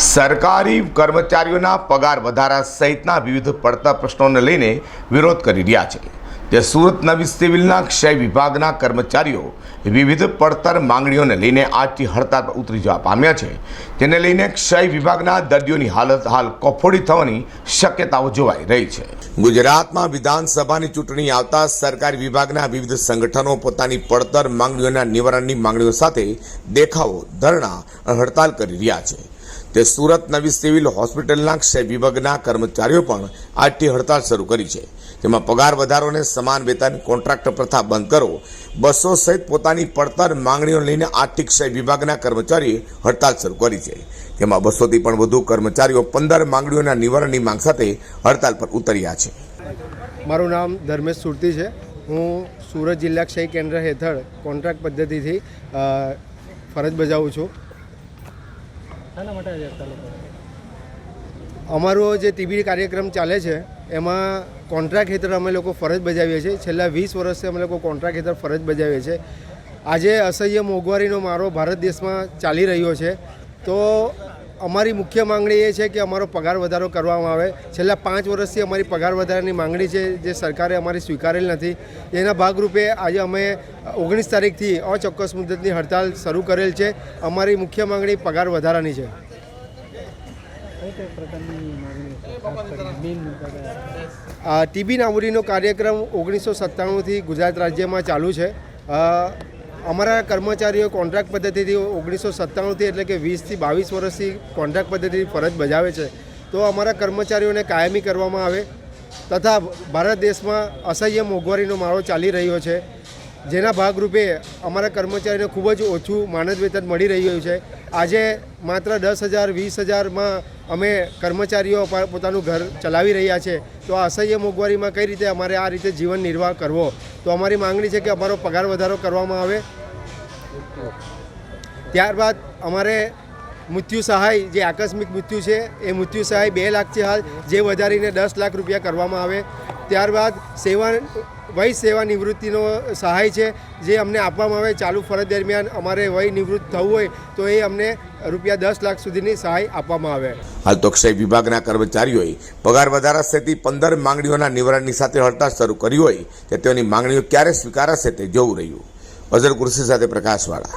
સરકારી કર્મચારીઓના પગાર વધારા સહિતના વિવિધ પડતા પ્રશ્નોને લઈને વિરોધ કરી રહ્યા છે. તે સુરત નવી સિવિલના ક્ષય વિભાગના કર્મચારીઓ વિવિધ પડતર માંગણીઓને લઈને આજથી હડતાળ પર ઉતરી જવા પામ્યા છે. તેને લઈને ક્ષય વિભાગના દર્દીઓની હાલત હાલ કફોડી થવાની શક્યતાઓ જોવાઈ રહી છે. ગુજરાતમાં વિધાનસભાની ચૂંટણી આવતા સરકારી વિભાગના વિવિધ સંગઠનો પોતાની પડતર માંગણીઓના નિવારણની માંગણીઓ સાથે દેખાવો ધરણા હડતાલ કરી રહ્યા છે. તે સુરત નવી સિવિલ હોસ્પિટલના ક્ષય વિભાગના કર્મચારીઓ પણ આજથી હડતાળ શરૂ કરી છે. જેમાં પગાર વધારોને સમાન વેતન, કોન્ટ્રાક્ટ પ્રથા બંધ કરો, બસો સહિત પોતાની પડતર માંગણીઓ લઈને આર્થિક ક્ષય વિભાગના કર્મચારીએ હડતાળ શરૂ કરી છે. જેમાં બસોથી પણ વધુ કર્મચારીઓ પંદર માંગણીઓના નિવારણની માંગ સાથે હડતાળ પર ઉતર્યા છે. મારું નામ ધર્મેશ સુરતી છે. હું સુરત જિલ્લા ક્ષય કેન્દ્ર હેઠળ કોન્ટ્રાક્ટ પદ્ધતિથી ફરજ બજાવું છું. શાના માટે આજે ઉપર? અમારો જે ટીબી કાર્યક્રમ ચાલે છે, એમાં કોન્ટ્રાક્ટ હેઠળ અમે લોકો ફરજ બજાવીએ છીએ. છેલ્લા વીસ વર્ષથી અમે લોકો કોન્ટ્રાક્ટ હેઠળ ફરજ બજાવીએ છીએ. આજે અસહ્ય મોંઘવારીનો મારો ભારત દેશમાં ચાલી રહ્યો છે. તો અમારી મુખ્ય માંગણી એ છે કે અમારો પગાર વધારો કરવામાં આવે. છેલ્લા પાંચ વર્ષથી અમારી પગાર વધારાની માંગણી છે જે સરકારે અમારી સ્વીકારેલ નથી. એના ભાગરૂપે આજે અમે ઓગણીસ તારીખથી અચોક્કસ મુદતની હડતાલ શરૂ કરેલ છે. અમારી મુખ્ય માંગણી પગાર વધારાની છે. ટીબી નાબૂદીનો કાર્યક્રમ ઓગણીસો સત્તાણુંથી ગુજરાત રાજ્યમાં ચાલુ છે. અમારા કર્મચારીઓ કોન્ટ્રાક્ટ પદ્ધતિથી ઓગણીસો સત્તાણુંથી એટલે કે વીસથી બાવીસ વર્ષથી કોન્ટ્રાક્ટ પદ્ધતિથી ફરજ બજાવે છે. તો અમારા કર્મચારીઓને કાયમી કરવામાં આવે તથા ભારત દેશમાં અસહ્ય મોંઘવારીનો માળો ચાલી રહ્યો છે. જેના ભાગરૂપે અમારા કર્મચારીને ખૂબ જ ઓછું માનદ વેતન મળી રહ્યું છે. આજે માત્ર દસ હજાર, વીસ હજારમાં અમે કર્મચારીઓ પોતાનું ઘર ચલાવી રહ્યા છે. તો આ અસહ્ય મોંઘવારીમાં કઈ રીતે અમારે આ રીતે જીવન નિર્વાહ કરવો? તો અમારી માંગણી છે કે અમારો પગાર વધારો કરવામાં આવે. ત્યારબાદ અમારે મૃત્યુ સહાય, જે આકસ્મિક મૃત્યુ છે, એ મૃત્યુ સહાય બે લાખ છે હાલ જે વધારીને દસ લાખ રૂપિયા કરવામાં આવે. ત્યારબાદ સેવા વય સેવા નિવૃત્તિનો સહાય છે, જે અમને આપવામાં આવે ચાલુ ફરજ દરમિયાન અમારે વય નિવૃત્ત થવું હોય તો એ અમને રૂપિયા દસ લાખ સુધીની સહાય આપવામાં આવે. હાલ તો ક્ષય વિભાગના કર્મચારીઓએ પગાર વધારા સ્થિતિ પંદર માંગણીઓના નિવારણની સાથે હડતાળ શરૂ કરી હોય કે તેઓની માંગણીઓ ક્યારે સ્વીકારાશે તે જોવું રહ્યું. અઝર કુર્સી સાથે પ્રકાશવાળા.